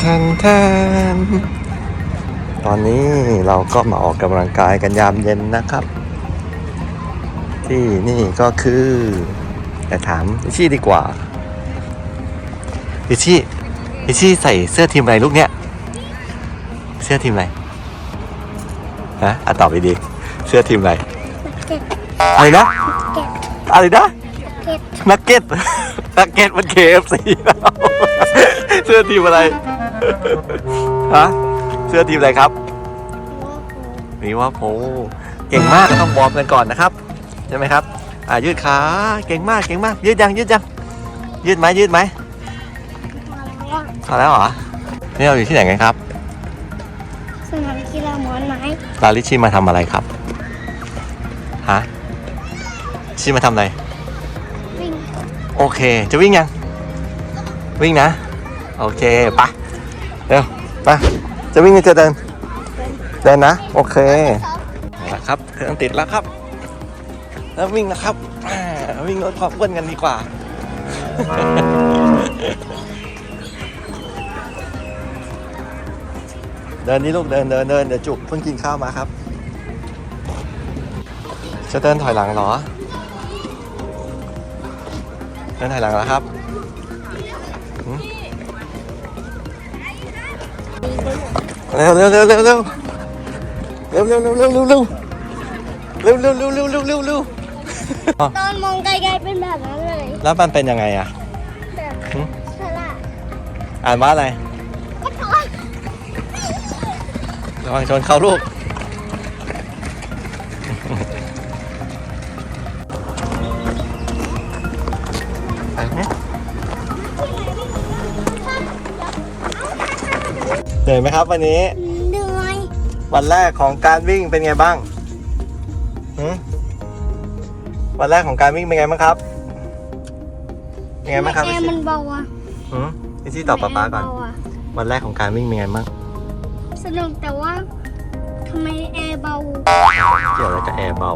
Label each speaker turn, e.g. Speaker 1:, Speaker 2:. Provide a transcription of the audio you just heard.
Speaker 1: แทนแทนตอนนี้เราก็มาออกกำลังกายกันยามเย็นนะครับ ที่นี่ก็คือแต่ถามอิชี่ดีกว่าอิชี่อิชี่ใส่เสื้อทีมอะไรลูกเนี้ยเสื้อทีมอะไรฮะอะตอบไปดีๆเสื้อทีมอะไร
Speaker 2: เก็บ
Speaker 1: อะไรนะ
Speaker 2: เก็บ
Speaker 1: อะไรนะ
Speaker 2: เก็บ
Speaker 1: นักเก็ตนักเก็ตมัน KFC แล้วเสื้อทีมอะไร ฮะเสื้อทีมอะไรครับนี่ว่าโพเก่งมากต้องวอร์มกันก่อนนะครับใช่ไหมครับ อ่ายืดขาเก่งมากเก่งมากยืดยังยืดยังยืดไหมยืดไหมพอแล้วเหรอนี่เราอยู่ที่ไหนกันครับ
Speaker 2: สนามกีฬาหมอนไม้
Speaker 1: ลาลิชิมาทำอะไรครับฮะชิมาทำอะไร
Speaker 2: วิ่ง
Speaker 1: โอเค จะวิ่งยัง วิ่งนะ โอเคไปะ เร็วไปจะวิ่งหรือจะเดินเดินนะ โอเคเอาละครับเครื่องติดแล้วครับ แล้ววิ่งนะครับวิ่งลดความอ้วนกันดีกว่าเดินนี่ลูกเดินเดินเดินเดี๋ยวจุกเพิ่งกินข้าวมาครับ จะเดินถอยหลังเหรอ เดินถอยหลังแล้วครับ เร็วเร็วเร็วเร็วเร็วเร็วเร็วเร็วเร็วเร็วเร็วเร็วเร็วเร็วเร็วเร็วเร็วเร็ว
Speaker 2: ตอนมองไกลๆเป็นแบบนั้นเลย
Speaker 1: แล้วมันเป็นยังไงอะ
Speaker 2: แบบ
Speaker 1: หืม
Speaker 2: ฉลาด
Speaker 1: อ่านว่าอะไร
Speaker 2: ก็ถอย
Speaker 1: ระวังชนเขาลูกไปไหม เหนื่อยไหมครับวันนี้
Speaker 2: เหนื่อย
Speaker 1: วันแรกของการวิ่งเป็นไงบ้างหืมวันแรกของการวิ่งเป็นไงบ้างครับเป็นไงบ้างครับ
Speaker 2: แอ
Speaker 1: พี่
Speaker 2: ร์
Speaker 1: ชิ
Speaker 2: มันเบาอะ
Speaker 1: หืมพี่ชิตอบป๊าป๊าก่อน
Speaker 2: ทำไมแร์เบาะ
Speaker 1: วันแรกของการวิ่งเป็นไงบ้าง
Speaker 2: สนุกแต่ว่าทำไมแอร์เบา
Speaker 1: เกี่ยวอะไรกับแอร์เบา